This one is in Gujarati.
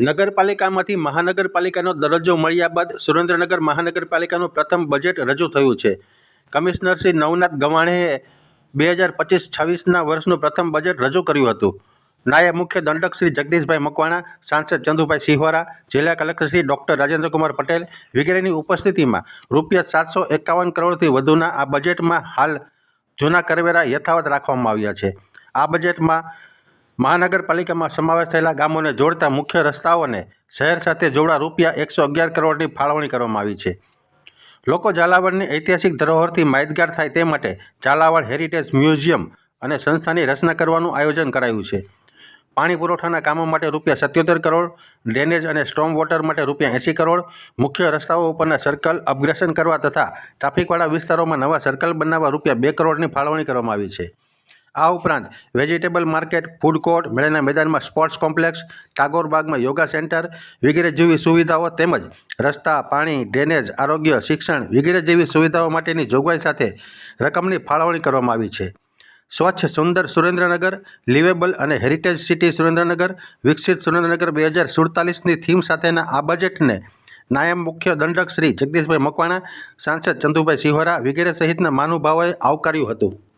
નગરપાલિકામાંથી મહાનગરપાલિકાનો દરજ્જો મળ્યા બાદ સુરેન્દ્રનગર મહાનગરપાલિકાનું પ્રથમ બજેટ રજૂ થયું છે. કમિશનર શ્રી નવનાથ ગવાણેએ બે હજાર પચીસ છવ્વીસના વર્ષનું પ્રથમ બજેટ રજૂ કર્યું હતું. નાયબ મુખ્ય દંડક શ્રી જગદીશભાઈ મકવાણા, સાંસદ ચંદુભાઈ સિંહવારા જિલ્લા કલેક્ટર શ્રી ડૉક્ટર રાજેન્દ્રકુમાર પટેલ વગેરેની ઉપસ્થિતિમાં રૂપિયા સાતસો એકાવન કરોડથી વધુના આ બજેટમાં હાલ જૂના કરવેરા યથાવત રાખવામાં આવ્યા છે. આ બજેટમાં મહાનગરપાલિકામાં સમાવેશ થયેલા ગામોને જોડતા મુખ્ય રસ્તાઓને શહેર સાથે જોડા રૂપિયા એકસો અગિયાર કરોડની ફાળવણી કરવામાં આવી છે. લોકો ઝાલાવાડની ઐતિહાસિક ધરોહરથી માહિતગાર થાય તે માટે ઝાલાવાડ હેરિટેજ મ્યુઝિયમ અને સંસ્થાની રચના કરવાનું આયોજન કરાયું છે. પાણી પુરવઠાના કામો માટે રૂપિયા સત્યોતેર કરોડ, ડ્રેનેજ અને સ્ટોમ વોટર માટે રૂપિયા એંસી કરોડ, મુખ્ય રસ્તાઓ ઉપરના સર્કલ અપગ્રેશન કરવા તથા ટ્રાફિકવાળા વિસ્તારોમાં નવા સર્કલ બનાવવા રૂપિયા બે કરોડની ફાળવણી કરવામાં આવી છે. આ ઉપરાંત વેજીટેબલ માર્કેટ, ફૂડ કોર્ટ, મેળાના મેદાનમાં સ્પોર્ટ્સ કોમ્પ્લેક્સ, ટાગોર બાગમાં યોગા સેન્ટર વગેરે જેવી સુવિધાઓ તેમજ રસ્તા, પાણી, ડ્રેનેજ, આરોગ્ય, શિક્ષણ વગેરે જેવી સુવિધાઓ માટેની જોગવાઈ સાથે રકમની ફાળવણી કરવામાં આવી છે. સ્વચ્છ સુંદર સુરેન્દ્રનગર, લિવેબલ અને હેરિટેજ સિટી સુરેન્દ્રનગર, વિકસિત સુરેન્દ્રનગર બે હજાર સુડતાલીસની થીમ સાથેના આ બજેટને નાયબ મુખ્ય દંડક શ્રી જગદીશભાઈ મકવાણા, સાંસદ ચંદુભાઈ સિંહોરા વગેરે સહિતના મહાનુભાવોએ આવકાર્યું હતું.